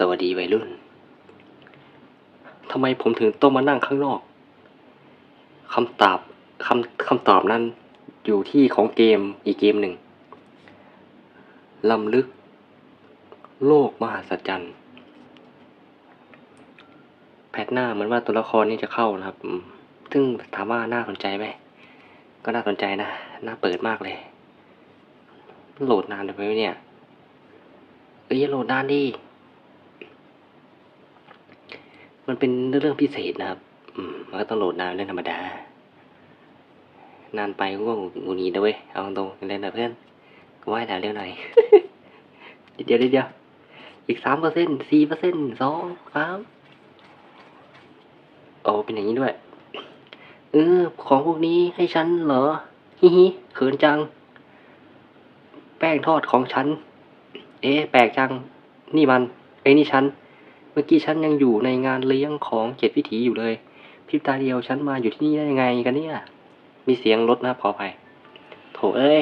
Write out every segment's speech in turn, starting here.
สวัสดีวัยรุ่น ทำไมผมถึงต้องมานั่งข้างนอก คำตอบคำคำตอบนั้นอยู่ที่ของเกมอีกเกมหนึ่งล้ำลึก โลกมหัศจรรย์ แพทหน้าเหมือนว่าตัวละครนี้จะเข้านะครับ ซึ่งถามว่าน่าสนใจไหม ก็น่าสนใจนะ น่าเปิดมากเลย โหลดนานไปไหมเนี่ย เอ้ยโหลดนานดิ มันเป็นเรื่องพิเศษนะครับ อืมมันก็ต้องโหลดนานเรื่องธรรมดา นานไปก็งงูงี้นะเว้ย เอาตรงๆเล่นนะเพื่อนกูว่าแล้วเร็วหน่อยเดี๋ยวเดี๋ยวเดี๋ยวอีกสามเปอร์เซ็นต์สี่เปอร์เซ็นต์สองสามโอ้เป็นอย่างนี้ด้วย เออ ของพวกนี้ให้ฉันเหรอ ฮิฮิเขินจัง แป้งทอดของฉัน เอ๊ะ แปลกจัง นี่มันเอ้ยนี่ฉัน มื่อกี้ฉันยังอยู่ในงานเลี้ยงของเจ็ดวิถีอยู่เลยพริบตาเดียวฉันมาอยู่ที่นี่ได้ยังไงกันเนี่ย มีเสียงรถนะขออภัยโถเอ้ย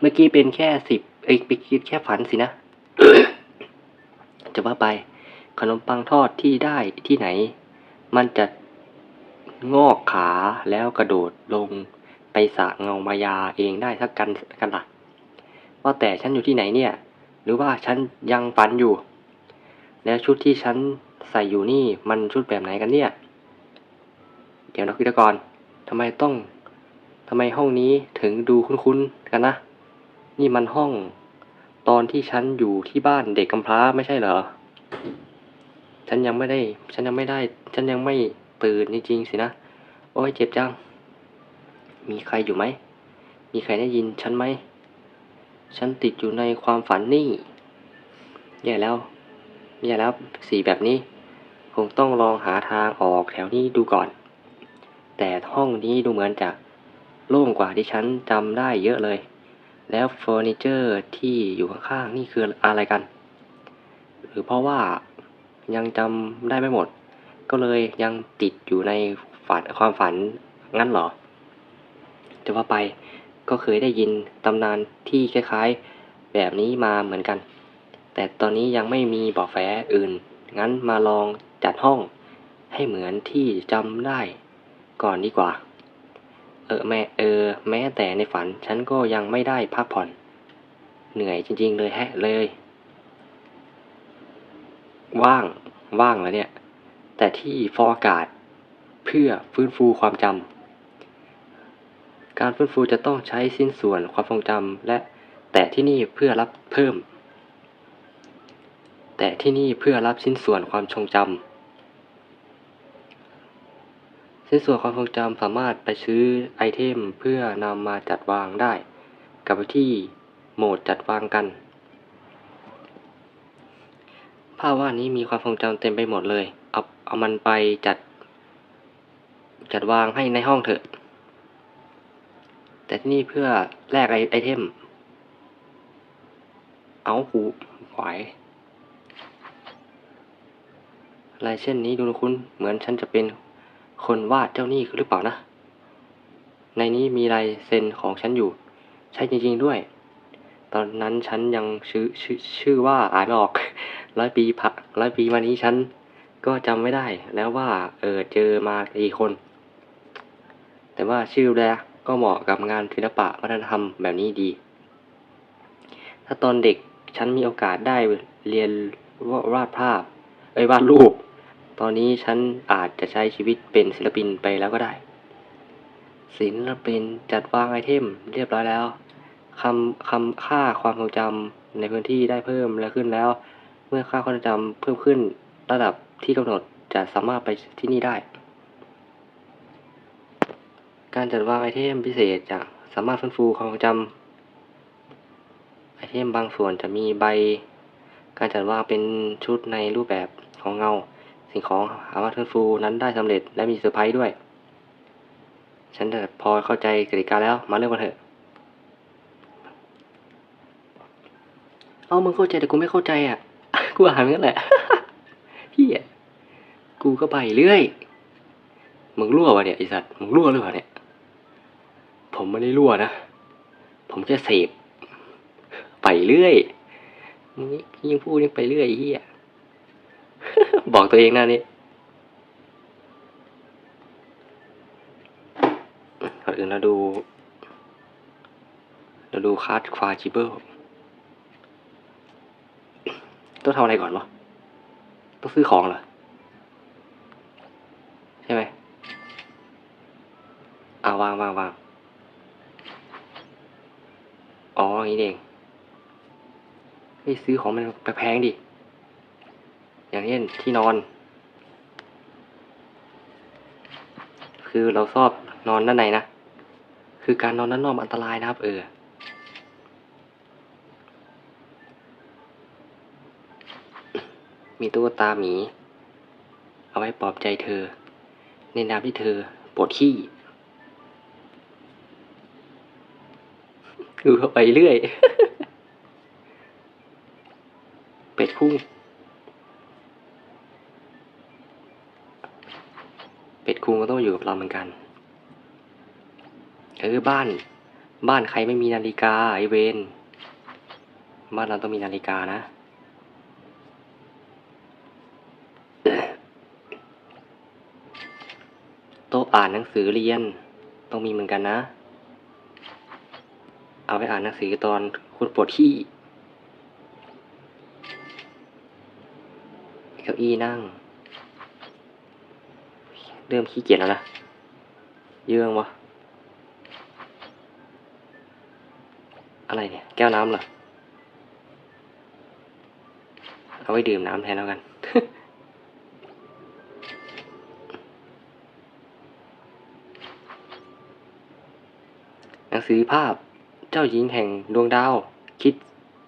เมื่อกี้เป็นแค่สิบเอ้ยไปคิดแค่ฝันสินะ จะว่าไป ขนมปังทอดที่ได้ที่ไหน มันจะงอกขาแล้วกระโดดลงไปสระเงามายาเองได้สักกันกันล่ะว่าแต่ฉันอยู่ที่ไหนเนี่ย หรือว่าฉันยังฝันอยู่ แล้วชุดที่ฉันใส่อยู่นี่มันชุดแบบไหนกันเนี่ย เดี๋ยวนักวิทยากรทำไมต้องทำไมห้องนี้ถึงดูคุ้นๆกันนะ นี่มันห้องตอนที่ฉันอยู่ที่บ้านเด็กกำพร้าไม่ใช่เหรอ ฉันยังไม่ได้ ฉันยังไม่ได้ ฉันยังไม่ตื่นจริงๆสินะ โอ้ยเจ็บจัง มีใครอยู่ไหม มีใครได้ยินฉันไหม ฉันติดอยู่ในความฝันนี่ แย่แล้ว แย่แล้วสีแบบนี้ คงต้องลองหาทางออกแถวนี้ดูก่อน แต่ห้องนี้ดูเหมือนจะโล่งกว่าที่ฉันจำได้เยอะเลย แล้วเฟอร์นิเจอร์ที่อยู่ข้างๆนี่คืออะไรกัน หรือเพราะว่ายังจำได้ไม่หมด ก็เลยยังติดอยู่ในฝันความฝันงั้นเหรอ จะว่าไปก็เคยได้ยินตำนานที่คล้ายๆ แบบนี้มาเหมือนกัน แต่ตอนนี้ยังไม่มีเบอกแฝอื่น งั้นมาลองจัดห้องให้เหมือนที่จำได้ก่อนดีกว่า เออแม่เออ แม้แต่ในฝันฉันก็ยังไม่ได้พักผ่อน เหนื่อยจริง ๆ เลยแฮะเลย ว่างว่างแล้วเนี่ย แต่ที่ฟอกอากาศเพื่อฟื้นฟูความจำการฟื้นฟูจะต้องใช้สิ้นส่วนความทรงจำและแต่ที่นี่เพื่อรับเพิ่ม แต่ที่นี่เพื่อรับชิ้นส่วนความทรงจำชิ้นส่วนความทรงจำสามารถไปซื้อไอเทมเพื่อนำมาจัดวางได้ กลับไปที่โหมดจัดวางกัน ภาพวาดนี้มีความทรงจำเต็มไปหมดเลย เอาเอามันไปจัด จัดวางให้ในห้องเถอะ แต่ที่นี่เพื่อแลกไอไอเทม เอาหูไหว ลายเช่นนี้ดูคุณเหมือนฉันจะเป็นคนวาดเจ้าหนี้หรือเปล่านะ ในนี้มีลายเซ็นของฉันอยู่ ใช่จริง ๆด้วย ตอนนั้นฉันยังชื่อชื่อชื่อว่าอ่านไม่ออกร้อยปีพักร้อยปีมานี้ฉันก็จำไม่ได้แล้วว่าเออเจอมากี่คน แต่ว่าชื่อแรกก็เหมาะกับงานศิลปะวัฒนธรรมแบบนี้ดี ถ้าตอนเด็กฉันมีโอกาสได้เรียนวาดภาพ เอ้ยวาดรูป ตอนนี้ฉันอาจจะใช้ชีวิตเป็นศิลปินไปแล้วก็ได้ ศิลปินจัดวางไอเทมเรียบร้อยแล้วคำคำค่าความทรงจำในพื้นที่ได้เพิ่มแล้วขึ้นแล้ว เมื่อค่าความทรงจำเพิ่มขึ้นระดับที่กำหนดจะสามารถไปที่นี่ได้ การจัดวางไอเทมพิเศษจะสามารถฟื้นฟูความทรงจำไอเทมบางส่วนจะมีใบ การจัดวางเป็นชุดในรูปแบบของเงา สิ่งของสามารถฟื้นฟูนั้นได้สำเร็จและมีเซอร์ไพรส์ด้วย ฉันแต่พอเข้าใจกติกาแล้วมาเริ่มกันเถอะ เอามึงเข้าใจแต่กูไม่เข้าใจอะ กูอ่านมันแหละพี่อะกูก็ไปเรื่อย มึงรั่ววะเนี่ยไอสัตว์ มึงรั่วหรือเปล่าเนี่ย ผมไม่ได้รั่วนะ ผมแค่เสพ ไปเรื่อย ยิ่งพูดยิ่งไปเรื่อยเฮียบอกตัวเองหน้านี้ก่อนอื่นเราดู เราดูคาร์ดควาจิเบิลต้องทำอะไรก่อนวะต้องซื้อของเหรอ ใช่ไหมอ่าวางวางวางอ๋ออย่างนี้เอง ไม่ซื้อของมันแพงดิ อย่างเช่นที่นอน คือเราชอบนอนด้านในนะ คือการนอนด้านนอกมันอันตรายนะครับ เออ มีตุ๊กตาหมี เอาไว้ปลอบใจเธอ ในนามที่เธอปวดขี้ดูเข้าไปเรื่อย เป็ดคู่ เป็ดคุงก็ต้องอยู่กับเราเหมือนกัน เออบ้าน บ้านใครไม่มีนาฬิกาไอเวนบ้านเราต้องมีนาฬิกานะโต๊ะอ่านหนังสือเรียน ต้องมีเหมือนกันนะ เอาไว้อ่านหนังสือตอนคุณปวดขี้ เก้าอี้นั่ง เริ่มขี้เกียจแล้วนะ เยื่องวะ อะไรเนี่ย แก้วน้ำเหรอ เอาไว้ดื่มน้ำแทนแล้วกัน หนังสือภาพ เจ้าหญิงแห่งดวงดาว คิด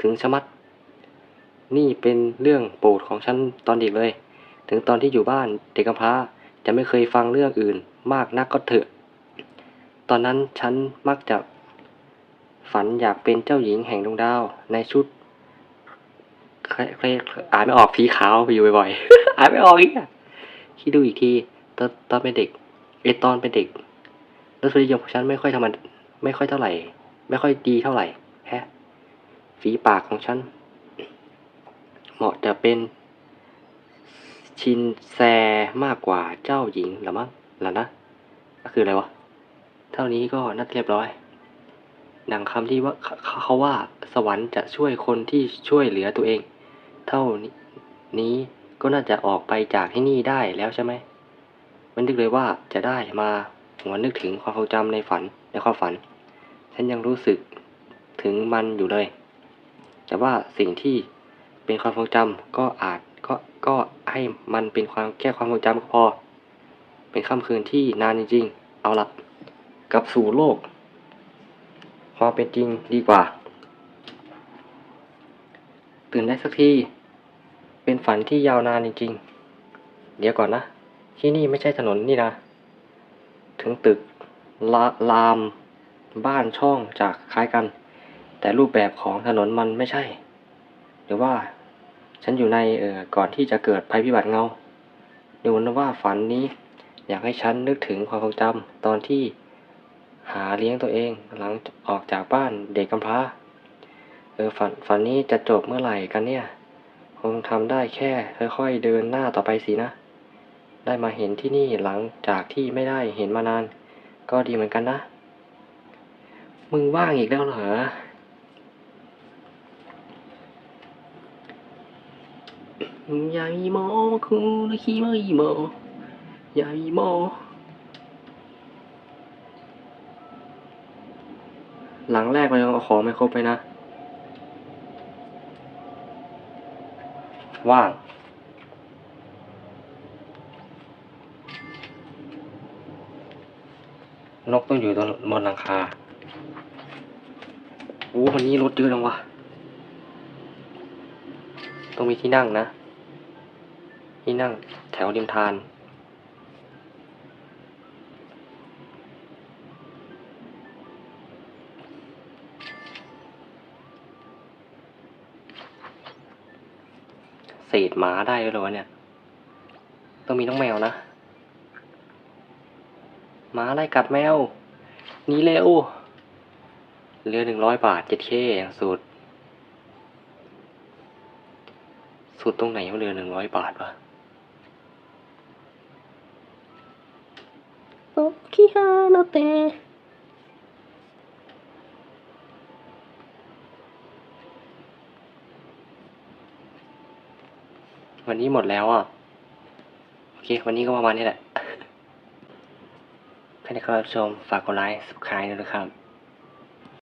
ถึงชะมัด นี่เป็นเรื่องโปรดของฉันตอนเด็กเลย ถึงตอนที่อยู่บ้านเด็กกำพร้าจะไม่เคยฟังเรื่องอื่นมากนักก็เถอะ ตอนนั้นฉันมักจะฝันอยากเป็นเจ้าหญิงแห่งดวงดาวในชุดเคลเคลอ่านไม่ออกผีขาวไปอยู่บ่อยๆ อ่านไม่ออกอีกอะคิดดูอีกทีตอนตอนเป็นเด็กเอตอนเป็นเด็กรสนิยมของฉันไม่ค่อยทำมันไม่ค่อยเท่าไหร่ ไม่ค่อยดีเท่าไหร่แฮะฝีปากของฉัน เหมาะจะเป็น ชินแซมากกว่าเจ้าหญิงหรือมั้งล่ะนะก็คืออะไรวะ เท่านี้ก็น่าจะเรียบร้อยดังคำที่ว่าเขาเขาว่าสวรรค์จะช่วยคนที่ช่วยเหลือตัวเอง เท่านี้ก็น่าจะออกไปจากที่นี่ได้แล้วใช่ไหมมันนึกเลยว่าจะได้มาหัวนึกถึงความทรงจำในฝันในความฝัน ฉันยังรู้สึกถึงมันอยู่เลย แต่ว่าสิ่งที่ เป็นความทรงจำก็อาจก็ก็ให้มันเป็นความแค่ความทรงจำก็พอ เป็นค่ำคืนที่นานจริงๆ เอาละกลับสู่โลกความเป็นจริงดีกว่า ตื่นได้สักที เป็นฝันที่ยาวนานจริงๆ เดี๋ยวก่อนนะ ที่นี่ไม่ใช่ถนนนี่นะ ถึงตึกละลามบ้านช่องจากคล้ายกัน แต่รูปแบบของถนนมันไม่ใช่ หรือว่าฉันอยู่ในเอ่อก่อนที่จะเกิดภัยพิบัติเงาดูนะว่าฝันนี้อยากให้ฉันนึกถึงความทรงจำตอนที่หาเลี้ยงตัวเองหลังออกจากบ้านเด็กกำพร้าเออฝันฝันนี้จะจบเมื่อไหร่กันเนี่ย คงทำได้แค่ค่อยๆเดินหน้าต่อไปสินะ ได้มาเห็นที่นี่หลังจากที่ไม่ได้เห็นมานาน ก็ดีเหมือนกันนะ มึงว่างอีกแล้วเหรอ ยายโมคุริโมอิโมยายโมหลังแรกเรายังเอาของไม่ครบเลยนะ ว่าง นกต้องอยู่ตรงบนหลังคา โอ้วันนี้รถเยอะจังวะ ต้องมีที่นั่งนะ ที่นั่งแถวริมทาน เศษหมาได้ด้วยเหรอเนี่ย ต้องมีน้องแมวนะหมาไล่กัดแมวนีเร็วเหลือหนึ่งร้อยบาทเจ็ดเคอย่างสุด สุดตรงไหนว่าเหลือหนึ่งร้อยบาทวะาโนเตวันนี้หมดแล้วอะ โอเค วันนี้ก็ประมาณนี้แหละใครที่เข้ารับชม ฝากกดไลค์ subscribe ด้วยนะครับ